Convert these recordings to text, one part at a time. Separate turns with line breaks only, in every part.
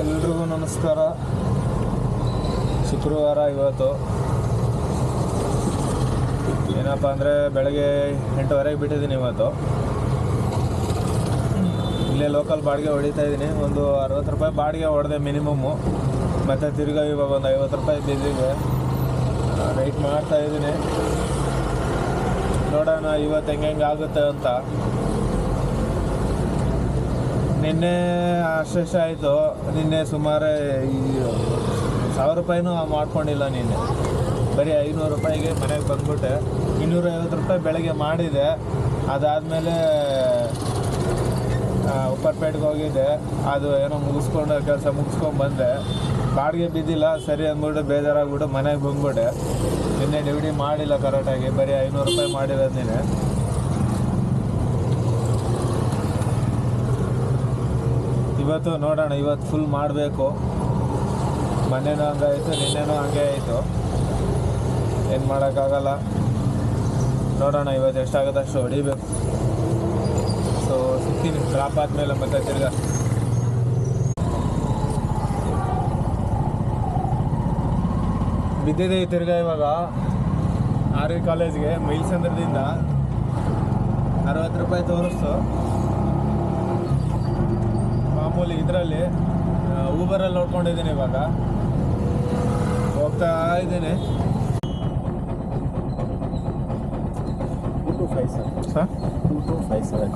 ಎಲ್ರಿಗೂ ನಮಸ್ಕಾರ. ಶುಕ್ರವಾರ ಇವತ್ತು. ಏನಪ್ಪ ಅಂದರೆ ಬೆಳಗ್ಗೆ ಎಂಟುವರೆಗೆ ಬಿಟ್ಟಿದ್ದೀನಿ ಇವತ್ತು. ಇಲ್ಲೇ ಲೋಕಲ್ ಬಾಡಿಗೆ ಹೊಡಿತಾ ಇದ್ದೀನಿ. ಒಂದು ಅರವತ್ತು ರೂಪಾಯಿ ಬಾಡಿಗೆ ಹೊಡೆದೆ ಮಿನಿಮಮ್ಮು ಮತ್ತು ತಿರ್ಗಾ ಇವಾಗ ಒಂದು ಐವತ್ತು ರೂಪಾಯಿ ಬಿದ್ದಿದೆ. ವೆಯ್ಟ್ ಮಾಡ್ತಾ ಇದ್ದೀನಿ. ನೋಡೋಣ ಇವತ್ತು ಹೆಂಗೆ ಹೆಂಗೆ ಆಗುತ್ತೆ ಅಂತ. ನಿನ್ನೆ ಅಷ್ಟೆಷ್ಟು ಆಯಿತು. ನಿನ್ನೆ ಸುಮಾರು ಈ ಸಾವಿರ ರೂಪಾಯಿನೂ ಮಾಡ್ಕೊಂಡಿಲ್ಲ ನಿನ್ನೆ. ಬರೀ ಐನೂರು ರೂಪಾಯಿಗೆ ಮನೆಗೆ ಬಂದ್ಬಿಟ್ಟೆ. ಇನ್ನೂರೈವತ್ತು ರೂಪಾಯಿ ಬೆಳಗ್ಗೆ ಮಾಡಿದೆ. ಅದಾದಮೇಲೆ ಉಪ್ಪರ್ಪೇಟೆಗೆ ಹೋಗಿದ್ದೆ. ಅದು ಏನೋ ಮುಗಿಸ್ಕೊಂಡು ಕೆಲಸ ಮುಗಿಸ್ಕೊಂಡು ಬಂದೆ. ಬಾಡಿಗೆ ಬಿದ್ದಿಲ್ಲ, ಸರಿ ಅಂದ್ಬಿಟ್ಟು ಬೇಜಾರಾಗ್ಬಿಟ್ಟು ಮನೆಗೆ ಬಂದ್ಬಿಟ್ಟೆ. ನಿನ್ನೆ ಡಿವಿಡಿ ಮಾಡಿಲ್ಲ ಕರೆಕ್ಟಾಗಿ ಬರೀ ಐನೂರು ರೂಪಾಯಿ ಮಾಡಿರೋದು ನೀನೆ ಇವತ್ತು ನೋಡೋಣ, ಇವತ್ತು ಫುಲ್ ಮಾಡಬೇಕು. ಮೊನ್ನೆನೂ ಹಂಗಾಯಿತು, ನಿನ್ನೆನೂ ಹಂಗೆ ಆಯಿತು ಏನು ಮಾಡೋಕ್ಕಾಗಲ್ಲ. ನೋಡೋಣ, ಇವತ್ತು ಎಷ್ಟಾಗುತ್ತೆ ಅಷ್ಟು ಹೊಡಿಬೇಕು. ಸೊ ಸಿಗ್ತೀನಿ ಡ್ರಾಪ್ ಆದಮೇಲೆ ಮತ್ತೆ ತಿರ್ಗಾ. ಬಿದ್ದಿದೆ ತಿರ್ಗಾ ಇವಾಗ. ಆರ್ ವಿ ಕಾಲೇಜ್ಗೆ, ಮೈಲ್ಸಂದ್ರದಿಂದ ಅರವತ್ತು ರೂಪಾಯಿ ತೋರಿಸ್ತು. ಮಾಮೂಲಿ ಇದರಲ್ಲಿ ಊಬರಲ್ಲಿ ನೋಡ್ಕೊಂಡಿದ್ದೀನಿ ಇವಾಗ. ಹೋಗ್ತಾ ಇದ್ದೀನಿ.
Two two five sir
sir
two two five seven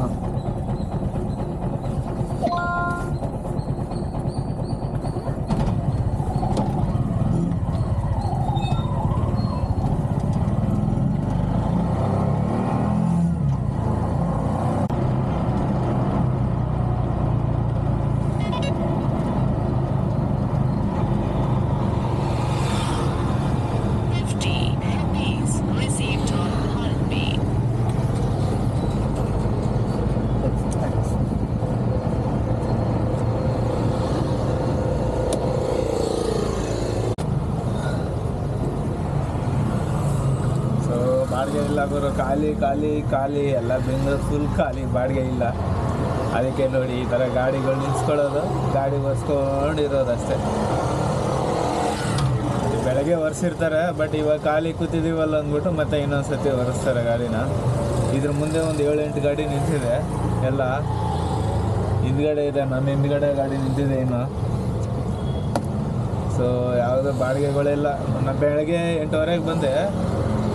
ಬಾಡಿಗೆ ಇಲ್ಲ ಗುರು ಖಾಲಿ ಖಾಲಿ ಖಾಲಿ, ಎಲ್ಲ ಬೆಂಗಳೂರು ಫುಲ್ ಖಾಲಿ, ಬಾಡಿಗೆ ಇಲ್ಲ. ಅದಕ್ಕೆ ನೋಡಿ ಈ ಥರ ಗಾಡಿಗಳು ನಿಲ್ಸ್ಕೊಳ್ಳೋದು, ಗಾಡಿ ಒರೆಸ್ಕೊಂಡಿರೋದು ಅಷ್ಟೇ. ಬೆಳಗ್ಗೆ ಒರೆಸಿರ್ತಾರೆ ಬಟ್ ಇವಾಗ ಖಾಲಿ ಕೂತಿದ್ದೀವಲ್ಲ ಅಂದ್ಬಿಟ್ಟು ಮತ್ತೆ ಇನ್ನೊಂದು ಸತಿ ಒರೆಸ್ತಾರೆ ಗಾಡಿನ. ಇದ್ರ ಮುಂದೆ ಒಂದು ಏಳು ಎಂಟು ಗಾಡಿ ನಿಂತಿದೆ. ಎಲ್ಲ ಹಿಂದ್ಗಡೆ ಇದೆ ನನ್ನ ಹಿಂದ್ಗಡೆ ಗಾಡಿ ನಿಂತಿದೆ ಇನ್ನು. ಸೊ ಯಾವುದೋ ಬಾಡಿಗೆಗಳಿಲ್ಲ ನಾನು ಬೆಳಗ್ಗೆ ಎಂಟುವರೆಗೆ ಬಂದೆ.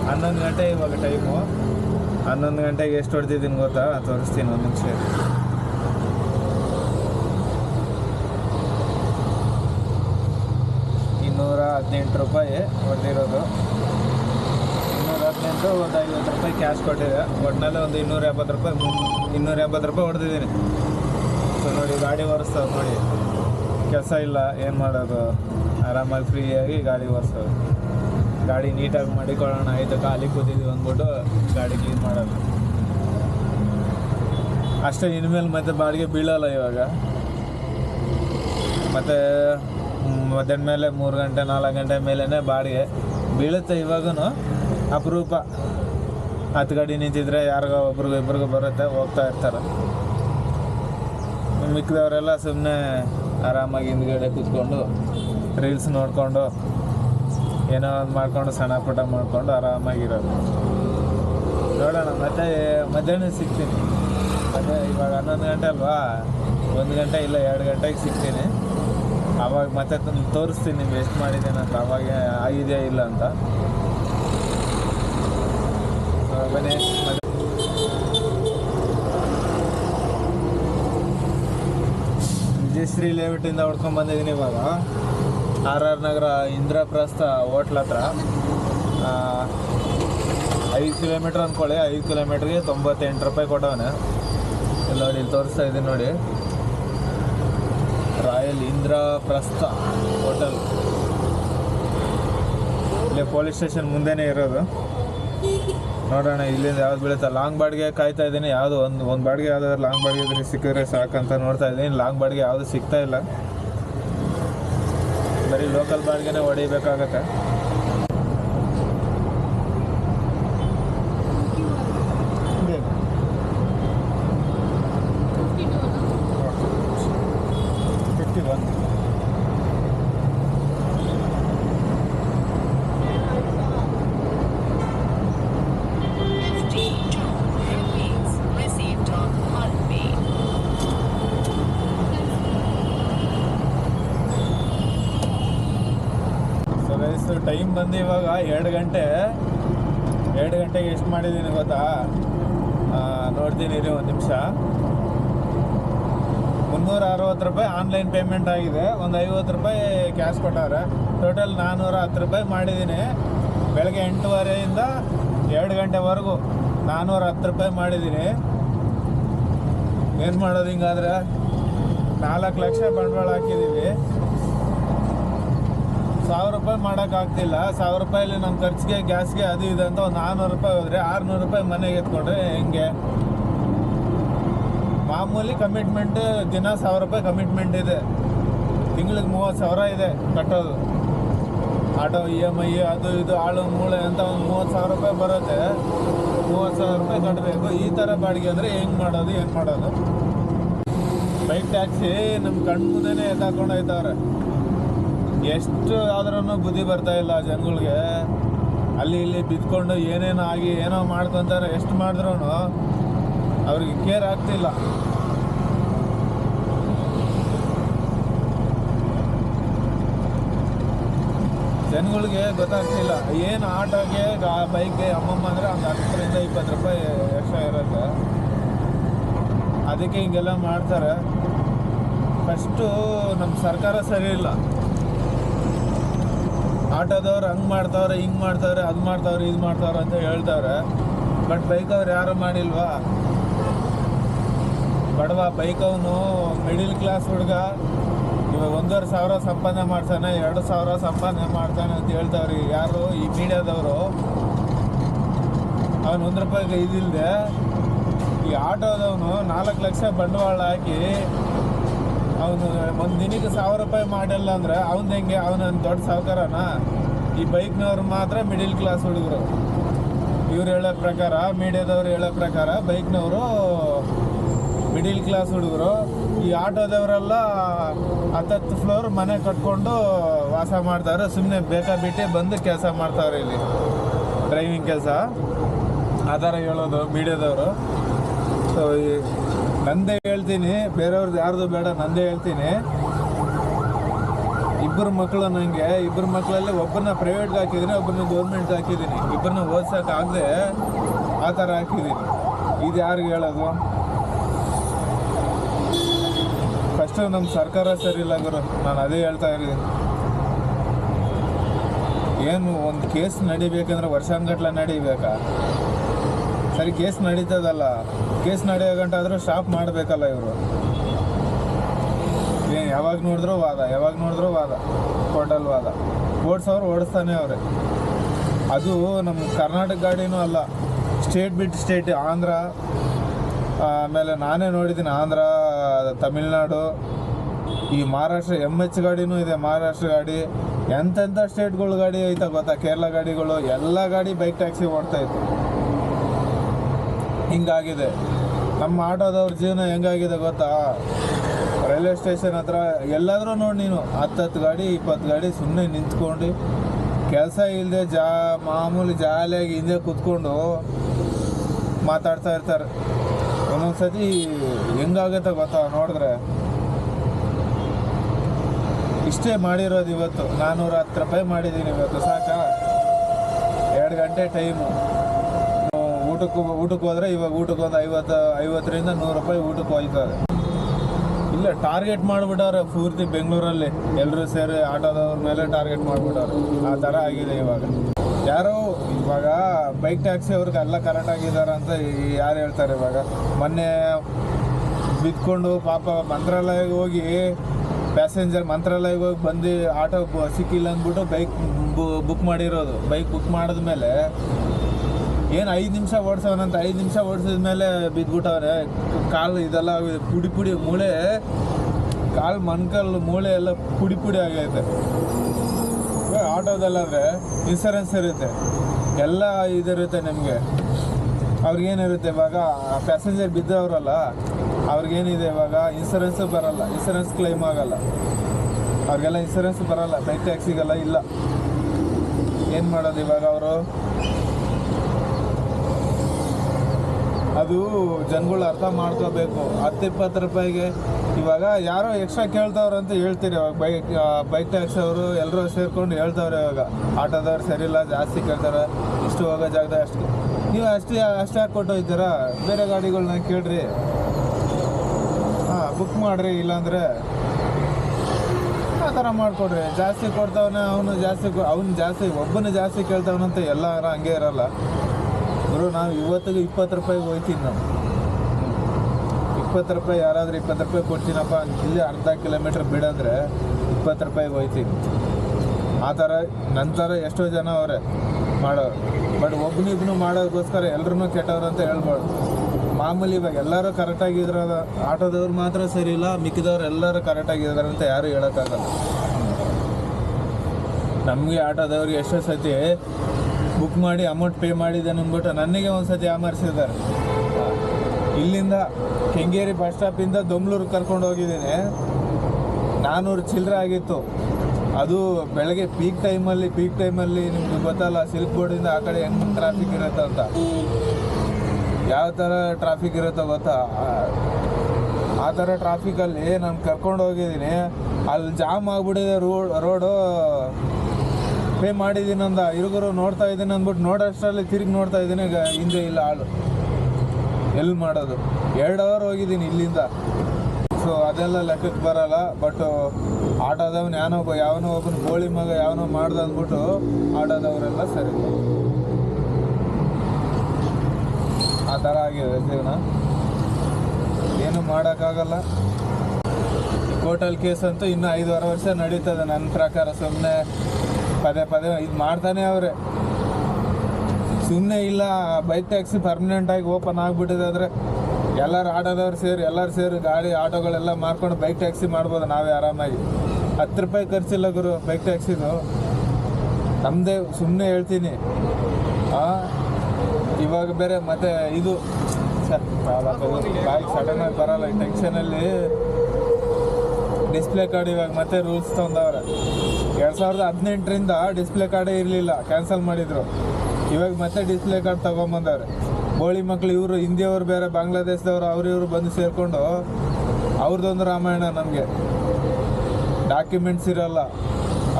ಹನ್ನೊಂದು ಗಂಟೆ ಇವಾಗ ಟೈಮು. ಹನ್ನೊಂದು ಗಂಟೆಗೆ ಎಷ್ಟು ಹೊಡೆದಿದ್ದೀನಿ ಗೊತ್ತಾ? ತೋರಿಸ್ತೀನಿ ಒಂದು ನಿಮಿಷ. ಇನ್ನೂರ ಹದಿನೆಂಟು ರೂಪಾಯಿ ಹೊಡೆದಿರೋದು. ಇನ್ನೂರ ಹದಿನೆಂಟು ಒಂದು ಐವತ್ತು ರೂಪಾಯಿ ಕ್ಯಾಶ್ ಕೊಟ್ಟಿದೆ. ಒಟ್ಟಿನಲ್ಲಿ ಒಂದು ಇನ್ನೂರ ಎಪ್ಪತ್ತು ರೂಪಾಯಿ ಇನ್ನೂರ ಎಪ್ಪತ್ತು ರೂಪಾಯಿ ಹೊಡೆದಿದ್ದೀನಿ. ಸೊ ನೋಡಿ, ಗಾಡಿ ಒರೆಸ್ತಾವೆ ನೋಡಿ. ಕೆಲಸ ಇಲ್ಲ, ಏನು ಮಾಡೋದು? ಆರಾಮಾಗಿ ಫ್ರೀಯಾಗಿ ಗಾಡಿ ಒರೆಸೋದು ಗಾಡಿ ನೀಟಾಗಿ ಮಾಡಿಕೊಳ್ಳೋಣ. ಆಯಿತು, ಖಾಲಿ ಕೂತಿದ್ವಿ ಅಂದ್ಬಿಟ್ಟು ಗಾಡಿ ಕ್ಲೀನ್ ಮಾಡೋದು. ಅಷ್ಟೇ, ಇನ್ಮೇಲೆ ಮತ್ತೆ ಬಾಡಿಗೆ ಬೀಳಲ್ಲ ಇವಾಗ. ಮತ್ತು ಮಧ್ಯಾಹ್ನ ಮೇಲೆ ಮೂರು ಗಂಟೆ, ನಾಲ್ಕು ಗಂಟೆ ಮೇಲೇ ಬಾಡಿಗೆ. ಬೀಳುತ್ತೆ ಇವಾಗೂ ಅಪರೂಪ. ಹತ್ತು ಗಾಡಿ ನಿಂತಿದ್ರೆ ಯಾರಿಗೋ ಒಬ್ರಿಗೂ ಇಬ್ರಿಗೂ ಬರುತ್ತೆ, ಹೋಗ್ತಾ ಇರ್ತಾರೆ. ಮಿಕ್ಕಿದವರೆಲ್ಲ ಸುಮ್ಮನೆ ಆರಾಮಾಗಿ ಹಿಂದ್ಗಡೆ ಕೂತ್ಕೊಂಡು ರೀಲ್ಸ್ ನೋಡಿಕೊಂಡು ಏನೋ ಒಂದು ಮಾಡ್ಕೊಂಡು ಸಣ್ಣ ಪುಟ್ಟ ಮಾಡಿಕೊಂಡು ಆರಾಮಾಗಿರೋದು. ನೋಡೋಣ, ಮತ್ತೆ ಮಧ್ಯಾಹ್ನ ಸಿಗ್ತೀನಿ. ಮತ್ತೆ ಇವಾಗ ಹನ್ನೊಂದು ಗಂಟೆ ಅಲ್ವಾ? ಒಂದು ಗಂಟೆ ಇಲ್ಲ, ಎರಡು ಗಂಟೆಗೆ ಸಿಗ್ತೀನಿ. ಆವಾಗ ಮತ್ತೆ ತಂದು ತೋರಿಸ್ತೀನಿ ನಿಮ್ಗೆ ಎಷ್ಟು ಮಾಡಿದ್ದೇನೆ ಅಂತ. ಅವಾಗ ಆಗಿದೆಯಾ ಇಲ್ಲ ಅಂತ. ಬನ್ನಿ. ವಿಜಯಶ್ರೀ ಲೇಔಟಿಂದ ಹೊಡ್ಕೊಂಡು ಬಂದಿದ್ದೀನಿ ಇವಾಗ. R R Nagar Indraprastha hotel ಹತ್ರ. ಐದು ಕಿಲೋಮೀಟ್ರ್ ಅಂದ್ಕೊಳ್ಳಿ ಐದು ಕಿಲೋಮೀಟ್ರಿಗೆ ತೊಂಬತ್ತೆಂಟು ರೂಪಾಯಿ ಕೊಟ್ಟವನೆ. ಎಲ್ಲ ಇಲ್ಲಿ ತೋರಿಸ್ತಾ ಇದ್ದೀನಿ ನೋಡಿ. Royal Indraprastha hotel. ಇಲ್ಲೇ ಪೊಲೀಸ್ ಸ್ಟೇಷನ್ ಮುಂದೆನೇ ಇರೋದು. ನೋಡೋಣ, ಇಲ್ಲಿಂದ ಯಾವ್ದು ಬೀಳುತ್ತೆ. ಲಾಂಗ್ ಬಾಡಿಗೆ ಕಾಯ್ತಾ ಇದ್ದೀನಿ. ಯಾವುದು ಒಂದು ಒಂದು ಬಾಡಿಗೆ ಯಾವ್ದಾದ್ರು ಲಾಂಗ್ ಬಾಡಿಗೆ ಇದ್ರೆ ಸಿಕ್ಕಿದ್ರೆ ಸಾಕಂತ ನೋಡ್ತಾ ಇದ್ದೀನಿ. ಲಾಂಗ್ ಬಾಡಿಗೆ ಯಾವುದು ಸಿಗ್ತಾ ಇಲ್ಲ. ಬರೀ ಲೋಕಲ್ ಬಾಡಿಗೆನೇ ಹೊಡಿಬೇಕಾಗತ್ತೆ. ಟೈಮ್ ಬಂದು ಇವಾಗ ಎರಡು ಗಂಟೆ, ಎರಡು ಗಂಟೆಗೆ ಎಷ್ಟು ಮಾಡಿದ್ದೀನಿ ಗೊತ್ತಾ? ನೋಡ್ತೀನಿ ರೀ ಒಂದು ನಿಮಿಷ. ಮುನ್ನೂರ ಅರವತ್ತು ರೂಪಾಯಿ ಆನ್ಲೈನ್ ಪೇಮೆಂಟ್ ಆಗಿದೆ. ಒಂದು ಐವತ್ತು ರೂಪಾಯಿ ಕ್ಯಾಶ್ ಕೊಟ್ಟವ್ರೆ ಟೋಟಲ್ ನಾನ್ನೂರ ಹತ್ತು ರೂಪಾಯಿ ಮಾಡಿದ್ದೀನಿ. ಬೆಳಗ್ಗೆ ಎಂಟೂವರೆಯಿಂದ ಎರಡು ಗಂಟೆವರೆಗೂ ನಾನ್ನೂರ ಹತ್ತು ರೂಪಾಯಿ ಮಾಡಿದ್ದೀನಿ. ಏನು ಮಾಡೋದು ಹಿಂಗಾದ್ರೆ? ನಾಲ್ಕು ಲಕ್ಷ ಬಂಡವಾಳ ಹಾಕಿದ್ದೀವಿ. ಸಾವಿರ ರೂಪಾಯಿ ಮಾಡೋಕ್ಕಾಗ್ತಿಲ್ಲ ಸಾವಿರ ರೂಪಾಯಲ್ಲಿ ನಮ್ಮ ಖರ್ಚಿಗೆ, ಗ್ಯಾಸ್ಗೆ ಅದು ಇದು ಅಂತ ಒಂದು ನಾನ್ನೂರು ರೂಪಾಯಿ ಹೋದರೆ ಆರುನೂರು ರೂಪಾಯಿ ಮನೆಗೆ ಎತ್ಕೊಂಡ್ರೆ ಹೆಂಗೆ? ಮಾಮೂಲಿ ಕಮಿಟ್ಮೆಂಟ್ ದಿನ ಸಾವಿರ ರೂಪಾಯಿ ಕಮಿಟ್ಮೆಂಟ್ ಇದೆ. ತಿಂಗಳಿಗೆ ಮೂವತ್ತು ಸಾವಿರ ಇದೆ ಕಟ್ಟೋದು. ಆಟೋ ಇ ಎಂ ಐ ಅದು ಇದು, ಆಳು ಮೂಳೆ ಅಂತ ಒಂದು ಮೂವತ್ತು ಸಾವಿರ ರೂಪಾಯಿ ಬರುತ್ತೆ. ಮೂವತ್ತು ಸಾವಿರ ರೂಪಾಯಿ ಕಟ್ಟಬೇಕು ಈ ಥರ ಬಾಡಿಗೆ ಅಂದರೆ ಹೆಂಗೆ ಮಾಡೋದು ಏನು ಮಾಡೋದು? ಬೈಕ್ ಟ್ಯಾಕ್ಸಿ ನಮ್ಮ ಕಣ್ಮುಂದೆನೇ ಎತ್ತಾಕೊಂಡು ಹೋಯ್ತವ್ರೆ. ಎಷ್ಟು ಆದ್ರೂ ಬುದ್ಧಿ ಬರ್ತಾ ಇಲ್ಲ ಜನಗಳಿಗೆ. ಅಲ್ಲಿ ಇಲ್ಲಿ ಬಿದ್ಕೊಂಡು ಏನೇನೋ ಆಗಿ ಏನೋ ಮಾಡ್ಕೊಂತಾರೆ, ಎಷ್ಟು ಮಾಡಿದ್ರು ಅವ್ರಿಗೆ ಕೇರ್ ಆಗ್ತಿಲ್ಲ. ಜನಗಳಿಗೆ ಗೊತ್ತಾಗ್ತಿಲ್ಲ. ಏನು ಆಟೋಗೆ ಬೈಕ್ಗೆ ಅಮ್ಮಮ್ಮ ಅಂದರೆ ಒಂದು ಹತ್ತರಿಂದ ಇಪ್ಪತ್ತು ರೂಪಾಯಿ ಎಕ್ಸ್ಟ್ರಾ ಇರುತ್ತೆ. ಅದಕ್ಕೆ ಹಿಂಗೆಲ್ಲ ಮಾಡ್ತಾರೆ. ಫಸ್ಟು ನಮ್ಮ ಸರ್ಕಾರ ಸರಿ ಇಲ್ಲ. ಆಟೋದವ್ರು ಹಂಗೆ ಮಾಡ್ತಾವ್ರೆ, ಹಿಂಗೆ ಮಾಡ್ತಾವ್ರೆ, ಅದು ಮಾಡ್ತಾವ್ರೆ, ಇದು ಮಾಡ್ತಾವ್ರೆ ಅಂತ ಹೇಳ್ತಾವ್ರೆ ಬಟ್ ಬೈಕ್ ಅವ್ರು ಯಾರು ಮಾಡಿಲ್ವಾ? ಬಡವ ಬೈಕ್ ಅವನು ಮಿಡಿಲ್ ಕ್ಲಾಸ್ ಹುಡುಗ. ಇವಾಗ ಒಂದೂವರೆ ಸಾವಿರ ಸಂಪಾದನೆ ಮಾಡ್ತಾನೆ, ಎರಡು ಸಾವಿರ ಸಂಪಾದನೆ ಮಾಡ್ತಾನೆ ಅಂತ ಹೇಳ್ತಾವ್ರಿ ಯಾರು, ಈ ಮೀಡಿಯಾದವರು. ಅವನು ಒಂದು ರೂಪಾಯಿಗೆ ಇದಿಲ್ಲದೆ ಈ ಆಟೋದವನು ನಾಲ್ಕು ಲಕ್ಷ ಬಂಡವಾಳ ಹಾಕಿ ಅವನು ಒಂದು ದಿನಕ್ಕೆ ಸಾವಿರ ರೂಪಾಯಿ ಮಾಡಲ್ಲ ಅಂದ್ರೆ ಅವ್ನು ಹೆಂಗೆ? ಅವನ ದೊಡ್ಡ ಸಾವುಕಾರನ? ಈ ಬೈಕ್ನವ್ರು ಮಾತ್ರ ಮಿಡಿಲ್ ಕ್ಲಾಸ್ ಹುಡುಗರು. ಇವ್ರು ಹೇಳೋ ಪ್ರಕಾರ, ಮೀಡಿಯಾದವ್ರು ಹೇಳೋ ಪ್ರಕಾರ ಬೈಕ್ನವರು ಮಿಡಿಲ್ ಕ್ಲಾಸ್ ಹುಡುಗರು. ಈ ಆಟೋದವರೆಲ್ಲ ಹತ್ತತ್ತು ಫ್ಲೋರ್ ಮನೆ ಕಟ್ಕೊಂಡು ವಾಸ ಮಾಡ್ತಾರೆ ಸುಮ್ಮನೆ ಬೇಕಾ ಬಿಟ್ಟೆ ಬಂದು ಕೆಲಸ ಮಾಡ್ತಾವ್ರೆ ಇಲ್ಲಿ. ಡ್ರೈವಿಂಗ್ ಕೆಲಸ. ಆ ಥರ ಹೇಳೋದು ಮೀಡಿಯಾದವರು. ಸೊ ನಂದೇ ಹೇಳ್ತೀನಿ ಬೇರೆಯವ್ರದ್ದು ಯಾರ್ದು ಬೇಡ, ನಂದೇ ಹೇಳ್ತೀನಿ. ಇಬ್ಬರು ಮಕ್ಕಳು ನನಗೆ ಇಬ್ಬರು ಮಕ್ಕಳಲ್ಲಿ ಒಬ್ಬರನ್ನ ಪ್ರೈವೇಟ್ಗೆ ಹಾಕಿದ್ದೀನಿ ಒಬ್ಬರನ್ನ ಗೌರ್ಮೆಂಟ್ಗೆ ಹಾಕಿದ್ದೀನಿ. ಇಬ್ಬರನ್ನ ಓದ್ಸೋಕ್ಕಾಗದೆ ಆ ಥರ ಹಾಕಿದ್ದೀನಿ. ಇದು ಯಾರಿಗೆ ಹೇಳೋದು? ಫಸ್ಟು ನಮ್ಮ ಸರ್ಕಾರ ಸರಿ ಇಲ್ಲ ಗುರು. ನಾನು ಅದೇ ಹೇಳ್ತಾ ಇದ್ದೀನಿ. ಏನು, ಒಂದು ಕೇಸ್ ನಡಿಬೇಕಂದ್ರೆ ವರ್ಷಾನ್ಗಟ್ಲೆ ನಡಿಬೇಕಾ? ಸರಿ, ಕೇಸ್ ನಡೀತದಲ್ಲ. ಕೇಸ್ ನಡೆಯೋ ಗಂಟ ಆದರೂ ಸ್ಟಾಪ್ ಮಾಡಬೇಕಲ್ಲ ಇವರು. ಯಾವಾಗ ನೋಡಿದ್ರು ವಾದ, ಯಾವಾಗ ನೋಡಿದ್ರು ವಾದ. ಕೋರ್ಟಲ್ಲಿ ವಾದ. ಓಡಿಸೋರು ಓಡಿಸ್ತಾನೆ ಅವ್ರೆ. ಅದು ನಮ್ಮ ಕರ್ನಾಟಕ ಗಾಡಿನೂ ಅಲ್ಲ. ಸ್ಟೇಟ್ ಬಿಟ್ ಸ್ಟೇಟ್, ಆಂಧ್ರ. ಆಮೇಲೆ ನಾನೇ ನೋಡಿದ್ದೀನಿ ಆಂಧ್ರ, ತಮಿಳ್ನಾಡು. ಈ ಮಹಾರಾಷ್ಟ್ರ ಎಂ ಎಚ್ ಗಾಡಿನೂ ಇದೆ, ಮಹಾರಾಷ್ಟ್ರ ಗಾಡಿ. ಎಂತೆಂಥ ಸ್ಟೇಟ್ಗಳ ಗಾಡಿ ಐತಾ ಗೊತ್ತಾ? ಕೇರಳ ಗಾಡಿಗಳು, ಎಲ್ಲ ಗಾಡಿ ಬೈಕ್ ಟ್ಯಾಕ್ಸಿ ಓಡ್ತಾ ಇತ್ತು. ಹಿಂಗಾಗಿದೆ. ನಮ್ಮ ಆಟೋದವ್ರ ಜೀವನ ಹೆಂಗಾಗಿದೆ ಗೊತ್ತಾ? ರೈಲ್ವೆ ಸ್ಟೇಷನ್ ಹತ್ರ ಎಲ್ಲಾದರೂ ನೋಡಿ ನೀನು. ಹತ್ತತ್ತು ಗಾಡಿ, ಇಪ್ಪತ್ತು ಗಾಡಿ ಸುಮ್ಮನೆ ನಿಂತ್ಕೊಂಡು ಕೆಲಸ ಇಲ್ಲದೆ ಜಾ, ಮಾಮೂಲಿ ಜಾಲಿಯಾಗಿ ಹಿಂದೆ ಕುತ್ಕೊಂಡು ಮಾತಾಡ್ತಾ ಇರ್ತಾರೆ. ಒಂದೊಂದ್ಸತಿ ಹೆಂಗಾಗತ್ತೆ ಗೊತ್ತಾ ನೋಡಿದ್ರೆ? ಇಷ್ಟೇ ಮಾಡಿರೋದು ಇವತ್ತು. ನಾನ್ನೂರ ಹತ್ತು ರೂಪಾಯಿ ಮಾಡಿದ್ದೀನಿ ಇವತ್ತು. ಸಾಕಾ? ಎರಡು ಗಂಟೆ ಟೈಮು. ಊಟಕ್ಕೆ ಊಟಕ್ಕೆ ಹೋದ್ರೆ ಇವಾಗ ಊಟಕ್ಕೆ ಒಂದು ಐವತ್ತು, ಐವತ್ತರಿಂದ ನೂರು ರೂಪಾಯಿ ಊಟಕ್ಕೆ ಹೋಯ್ತಾರೆ ಇಲ್ಲ, ಟಾರ್ಗೆಟ್ ಮಾಡಿಬಿಟ್ಟವ್ರೆ ಪೂರ್ತಿ ಬೆಂಗಳೂರಲ್ಲಿ. ಎಲ್ಲರೂ ಸೇರಿ ಆಟೋದವ್ರ ಮೇಲೆ ಟಾರ್ಗೆಟ್ ಮಾಡಿಬಿಟ್ಟಾರೆ ಆ ಥರ ಆಗಿದೆ ಇವಾಗ. ಯಾರೋ ಇವಾಗ ಬೈಕ್ ಟ್ಯಾಕ್ಸಿ ಅವ್ರಿಗೆ ಎಲ್ಲ ಕರೆಕ್ಟ್ ಆಗಿದ್ದಾರೆ ಅಂತ ಯಾರು ಹೇಳ್ತಾರೆ ಇವಾಗ. ಮೊನ್ನೆ ಬಿದ್ಕೊಂಡು ಪಾಪ ಮಂತ್ರಾಲಯಕ್ಕೆ ಹೋಗಿ ಪ್ಯಾಸೆಂಜರ್ ಮಂತ್ರಾಲಯಕ್ಕೆ ಹೋಗಿ ಬಂದು ಆಟೋ ಸಿಕ್ಕಿಲ್ಲ ಅಂದ್ಬಿಟ್ಟು ಬೈಕ್ ಬುಕ್ ಮಾಡಿರೋದು. ಬೈಕ್ ಬುಕ್ ಮಾಡಿದ್ಮೇಲೆ ಏನು ಐದು ನಿಮಿಷ ಓಡಿಸೋನಂತ ಐದು ನಿಮಿಷ ಓಡಿಸಿದ ಮೇಲೆ ಬಿದ್ದುಬಿಟ್ಟವ್ರೆ ಕಾಲು ಇದೆಲ್ಲ ಆಗಿದೆ. ಪುಡಿ ಪುಡಿ ಮೂಳೆ, ಕಾಲು ಮಣ್ಕಲ್ಲು ಮೂಳೆ ಎಲ್ಲ ಪುಡಿ ಪುಡಿ ಆಗೈತೆ. ಆಟೋದಲ್ಲಾದರೆ ಇನ್ಸೂರೆನ್ಸ್ ಇರುತ್ತೆ. ಎಲ್ಲ ಇದಿರುತ್ತೆ ನಿಮಗೆ. ಅವ್ರಿಗೇನಿರುತ್ತೆ ಇವಾಗ ಪ್ಯಾಸೆಂಜರ್ ಬಿದ್ದವರಲ್ಲ, ಅವ್ರಿಗೇನಿದೆ ಇವಾಗ ಇನ್ಸೂರೆನ್ಸು ಬರಲ್ಲ ಇನ್ಸೂರೆನ್ಸ್ ಕ್ಲೈಮ್ ಆಗಲ್ಲ. ಅವ್ರಿಗೆಲ್ಲ ಇನ್ಸೂರೆನ್ಸ್ ಬರಲ್ಲ ಬೈಕ್ ಟ್ಯಾಕ್ಸಿಗೆಲ್ಲ ಇಲ್ಲ. ಏನು ಮಾಡೋದು ಇವಾಗ ಅವರು? ಅದು ಜನಗಳು ಅರ್ಥ ಮಾಡ್ಕೋಬೇಕು. ಹತ್ತು ಇಪ್ಪತ್ತು ರೂಪಾಯಿಗೆ ಇವಾಗ ಯಾರೋ ಎಕ್ಸ್ಟ್ರಾ ಕೇಳ್ತಾವ್ರೆ ಅಂತ ಹೇಳ್ತೀರಿ ಇವಾಗ ಬೈಕ್ ಬೈಕ್ ಟ್ಯಾಕ್ಸ್ ಅವರು ಎಲ್ಲರೂ ಸೇರ್ಕೊಂಡು ಹೇಳ್ತಾವ್ರೆ ಇವಾಗ. ಆಟೋದವ್ರು ಸರಿಯಿಲ್ಲ, ಜಾಸ್ತಿ ಕೇಳ್ತಾರೆ. ಇಷ್ಟು ಹೋಗೋ ಜಾಗದಾಗ ಅಷ್ಟು ನೀವು ಅಷ್ಟೇ ಅಷ್ಟು ಯಾಕೆ ಕೊಟ್ಟು ಹೋಗ್ತೀರಾ ಬೇರೆ ಗಾಡಿಗಳನ್ನ ಕೇಳ್ರಿ. ಹಾಂ ಬುಕ್ ಮಾಡಿರಿ, ಇಲ್ಲಾಂದರೆ ಆ ಥರ ಮಾಡಿಕೊಡ್ರಿ. ಜಾಸ್ತಿ ಕೊಡ್ತಾವನೆ ಅವನು ಜಾಸ್ತಿ ಅವ್ನು ಜಾಸ್ತಿ, ಒಬ್ಬನು ಜಾಸ್ತಿ ಕೇಳ್ತಾವನಂತ ಎಲ್ಲರೂ ಹಂಗೆ ಇರಲ್ಲ. ನಾವು ಇವತ್ತಿಗೂ ಇಪ್ಪತ್ತು ರೂಪಾಯಿಗೆ ಹೋಯ್ತೀನಿ ನಾವು. ಇಪ್ಪತ್ತು ರೂಪಾಯಿ ಯಾರಾದರೂ ಇಪ್ಪತ್ತು ರೂಪಾಯಿ ಕೊಡ್ತೀನಪ್ಪ ಇಲ್ಲಿ ಅರ್ಧ ಕಿಲೋಮೀಟ್ರ್ ಬಿಡಂದ್ರೆ ಇಪ್ಪತ್ತು ರೂಪಾಯಿಗೆ ಹೋಯ್ತೀನಿ ಆ ಥರ ನಂತರ ಎಷ್ಟೋ ಜನ ಅವರೇ ಮಾಡೋರು. ಬಟ್ ಒಬ್ಬನಿಬ್ನು ಮಾಡೋದಕ್ಕೋಸ್ಕರ ಎಲ್ಲರೂ ಕೆಟ್ಟವ್ರು ಅಂತ ಹೇಳ್ಬಾರ್ದು. ಮಾಮೂಲಿ ಇವಾಗ ಎಲ್ಲರೂ ಕರೆಕ್ಟಾಗಿದ್ರ ಆಟೋದವ್ರು ಮಾತ್ರ ಸರಿ ಇಲ್ಲ, ಮಿಕ್ಕಿದವ್ರು ಎಲ್ಲರೂ ಕರೆಕ್ಟಾಗಿದ್ದಾರೆ ಅಂತ ಯಾರೂ ಹೇಳೋಕ್ಕಾಗಲ್ಲ. ನಮಗೆ ಆಟೋದವ್ರಿಗೆ ಎಷ್ಟೋ ಸತಿ ಬುಕ್ ಮಾಡಿ ಅಮೌಂಟ್ ಪೇ ಮಾಡಿದ್ದೇನೆ ಅಂದ್ಬಿಟ್ಟು ನನಗೆ ಒಂದು ಸತಿ ಆಮರಿಸಿದ್ದಾರೆ. ಇಲ್ಲಿಂದ ಕೆಂಗೇರಿ ಬಸ್ ಸ್ಟಾಪಿಂದ ದೊಮ್ಲೂರು ಕರ್ಕೊಂಡು ಹೋಗಿದ್ದೀನಿ. ನಾನ್ನೂರು ಚಿಲ್ಲರೆ ಆಗಿತ್ತು. ಅದು ಬೆಳಗ್ಗೆ ಪೀಕ್ ಟೈಮಲ್ಲಿ ಪೀಕ್ ಟೈಮಲ್ಲಿ ನಿಮ್ಗೆ ಗೊತ್ತಲ್ಲ ಸಿಲ್ಕ್ ಬೋರ್ಡಿಂದ ಆ ಕಡೆ ಹೆಂಗೆ ಟ್ರಾಫಿಕ್ ಇರುತ್ತೆ ಅಂತ. ಯಾವ ಥರ ಟ್ರಾಫಿಕ್ ಇರುತ್ತೋ ಗೊತ್ತಾ? ಆ- ಥರ ಟ್ರಾಫಿಕಲ್ಲಿ ನಾನು ಕರ್ಕೊಂಡು ಹೋಗಿದ್ದೀನಿ. ಅಲ್ಲಿ ಜಾಮ್ ಆಗ್ಬಿಟ್ಟಿದೆ ರೋಡ್ ರೋಡು ಪೇ ಮಾಡಿದ್ದೀನಿ ಅಂದ, ಇರುಗರು ನೋಡ್ತಾ ಇದ್ದೀನಿ ಅಂದ್ಬಿಟ್ಟು ನೋಡೋಷ್ಟರಲ್ಲಿ ತಿರುಗಿ ನೋಡ್ತಾ ಇದ್ದೀನಿ ಈಗ ಹಿಂದೆ ಇಲ್ಲ ಆಳು. ಎಲ್ಲಿ ಮಾಡೋದು? ಎರಡು ಅವರ್ ಹೋಗಿದ್ದೀನಿ ಇಲ್ಲಿಂದ. ಸೊ ಅದೆಲ್ಲ ಲೆಕ್ಕಕ್ಕೆ ಬರಲ್ಲ ಬಟ್ ಆಟೋದವ್ನು ಯಾವನೋ ಒಬ್ಬ, ಯಾವನೋ ಒಬ್ಬನ ಗೋಳಿ ಮಗ ಯಾವನೋ ಮಾಡ್ದ ಅಂದ್ಬಿಟ್ಟು ಆಟೋದವರೆಲ್ಲ ಸರಿ. ಆ ಥರ ಆಗಿದೆ ಜೀವನ. ಏನು ಮಾಡೋಕ್ಕಾಗಲ್ಲ. ಕೋರ್ಟಲ್ ಕೇಸ್ ಅಂತೂ ಇನ್ನೂ ಐದುವರೆ ವರ್ಷ ನಡೀತದೆ ನನ್ನ ಪ್ರಕಾರ ಸುಮ್ಮನೆ ಪದೇ ಪದೇ ಇದು ಮಾಡ್ತಾನೆ ಅವ್ರೆ. ಸುಮ್ಮನೆ ಇಲ್ಲ ಬೈಕ್ ಟ್ಯಾಕ್ಸಿ ಪರ್ಮನೆಂಟ್ ಆಗಿ ಓಪನ್ ಆಗಿಬಿಟ್ಟಿದೆ ಆದರೆ ಎಲ್ಲರೂ ಆಟೋದವ್ರು ಸೇರಿ, ಎಲ್ಲರೂ ಸೇರಿ ಗಾಡಿ, ಆಟೋಗಳೆಲ್ಲ ಮಾರ್ಕೊಂಡು ಬೈಕ್ ಟ್ಯಾಕ್ಸಿ ಮಾಡ್ಬೋದು ನಾವೇ ಆರಾಮಾಗಿ. ಹತ್ತು ರೂಪಾಯಿ ಖರ್ಚಿಲ್ಲ ಗುರು ಬೈಕ್ ಟ್ಯಾಕ್ಸಿದು ನಮ್ಮದೇ ಸುಮ್ಮನೆ ಹೇಳ್ತೀನಿ. ಇವಾಗ ಬೇರೆ ಮತ್ತೆ ಇದು ಸಡನ್ ಆಗಿ ಬರಲ್ಲ, ಈ ಟೆನ್ಷನಲ್ಲಿ ಡಿಸ್ಪ್ಲೇ ಕಾರ್ಡ್ ಇವಾಗ ಮತ್ತೆ ರೂಲ್ಸ್ ತಂದವ್ರೆ. ಎರಡು ಸಾವಿರದ ಹದಿನೆಂಟರಿಂದ ಡಿಸ್ಪ್ಲೇ ಕಾರ್ಡೇ ಇರಲಿಲ್ಲ, ಕ್ಯಾನ್ಸಲ್ ಮಾಡಿದ್ರು. ಇವಾಗ ಮತ್ತೆ ಡಿಸ್ಪ್ಲೇ ಕಾರ್ಡ್ ತೊಗೊಂಬಂದವ್ರೆ. ಬೋಳಿ ಮಕ್ಳು ಇವರು, ಹಿಂದಿಯವರು ಬೇರೆ, ಬಾಂಗ್ಲಾದೇಶದವರು ಅವ್ರು ಇವರು ಬಂದು ಸೇರಿಕೊಂಡು ಅವ್ರದ್ದೊಂದು ರಾಮಾಯಣ ನಮಗೆ. ಡಾಕ್ಯುಮೆಂಟ್ಸ್ ಇರಲ್ಲ.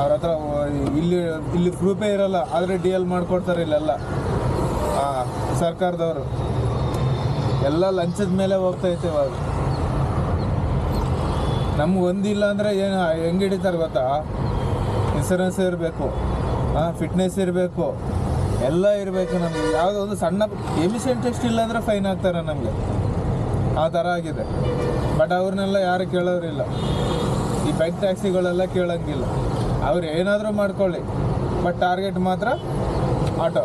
ಅವ್ರ ಹತ್ರ ಇಲ್ಲಿ ಇಲ್ಲಿ ಪ್ರೂಫೇ ಇರಲ್ಲ, ಆದರೆ ಡಿ ಎಲ್ ಮಾಡ್ಕೊಡ್ತಾರೆ ಇಲ್ಲೆಲ್ಲ. ಸರ್ಕಾರದವರು. ಎಲ್ಲ ಲಂಚದ ಮೇಲೆ ಹೋಗ್ತೈತೆ ಇವಾಗ. ನಮ್ಗೆ ಒಂದಿಲ್ಲ ಅಂದರೆ ಏನು, ಹೆಂಗೆ ಹಿಡಿತಾರೆ ಗೊತ್ತಾ? ಇನ್ಸೂರೆನ್ಸ್ ಇರಬೇಕು ಹಾಂ ಫಿಟ್ನೆಸ್ ಇರಬೇಕು, ಎಲ್ಲ ಇರಬೇಕು ನಮಗೆ. ಯಾವುದೋ ಒಂದು ಸಣ್ಣ ಎಮಿಷನ್ ಟೆಸ್ಟ್ ಇಲ್ಲ ಅಂದರೆ ಫೈನ್ ಹಾಕ್ತಾರೆ ನಮಗೆ. ಆ ಥರ ಆಗಿದೆ. ಬಟ್ ಅವ್ರನ್ನೆಲ್ಲ ಯಾರು ಕೇಳೋರಿಲ್ಲ. ಈ ಬೈಕ್ ಟ್ಯಾಕ್ಸಿಗಳೆಲ್ಲ ಕೇಳೋಂಗಿಲ್ಲ. ಅವ್ರು ಏನಾದರೂ ಮಾಡ್ಕೊಳ್ಳಿ. ಬಟ್ ಟಾರ್ಗೆಟ್ ಮಾತ್ರ ಆಟೋ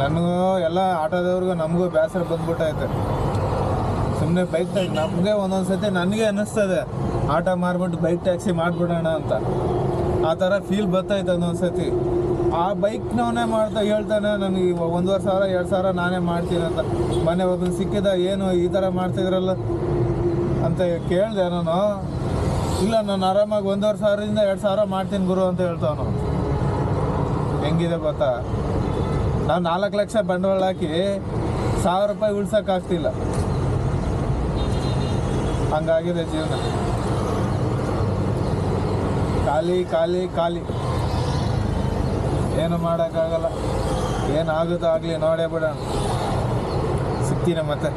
ನನಗೂ ಎಲ್ಲ ಆಟೋದವ್ರಿಗೂ ನಮಗೂ ಬೇಸರ ಬಂದ್ಬಿಟ್ಟೈತೆ ಸುಮ್ಮನೆ ಬೈಕ್ ಟ್ಯಾಕ್ ನಮಗೆ ಒಂದೊಂದು ಸತಿ ನನಗೆ ಅನ್ನಿಸ್ತದೆ, ಆಟೋ ಮಾರ್ಬಿಟ್ಟು ಬೈಕ್ ಟ್ಯಾಕ್ಸಿ ಮಾಡಿಬಿಡೋಣ ಅಂತ. ಆ ಥರ ಫೀಲ್ ಬರ್ತೈತೆ ಒಂದೊಂದು ಸತಿ ಆ ಬೈಕ್ನವನೇ ಮಾಡ್ತಾ ಹೇಳ್ತಾನೆ ನನಗೆ ಒಂದೂವರೆ ಸಾವಿರ, ಎರಡು ಸಾವಿರ ನಾನೇ ಮಾಡ್ತೀನಿ ಅಂತ. ಮೊನ್ನೆ ಒಬ್ಬನು ಸಿಕ್ಕಿದ, ಏನು ಈ ಥರ ಮಾಡ್ತಿದ್ರಲ್ಲ ಅಂತ ಕೇಳಿದೆ ನಾನು. ಇಲ್ಲ, ನಾನು ಆರಾಮಾಗಿ ಒಂದೂವರೆ ಸಾವಿರದಿಂದ ಎರಡು ಸಾವಿರ ಮಾಡ್ತೀನಿ ಗುರು ಅಂತ ಹೇಳ್ತಾವನು. ಹೆಂಗಿದೆ ಗೊತ್ತಾ? ನಾನು ನಾಲ್ಕು ಲಕ್ಷ ಬಂಡವಾಳ ಹಾಕಿ ಸಾವಿರ ರೂಪಾಯಿ ಉಳ್ಸೋಕ್ಕಾಗ್ತಿಲ್ಲ. ಹಂಗಾಗಿದೆ ಜೀವನ. ಖಾಲಿ ಖಾಲಿ ಖಾಲಿ. ಏನು ಮಾಡೋಕ್ಕಾಗಲ್ಲ. ಏನಾಗುತ್ತೋ ಆಗಲಿ ನೋಡೇ ಬಿಡೋಣ. ಸಿಗ್ತೀನಿ ಮತ್ತೆ.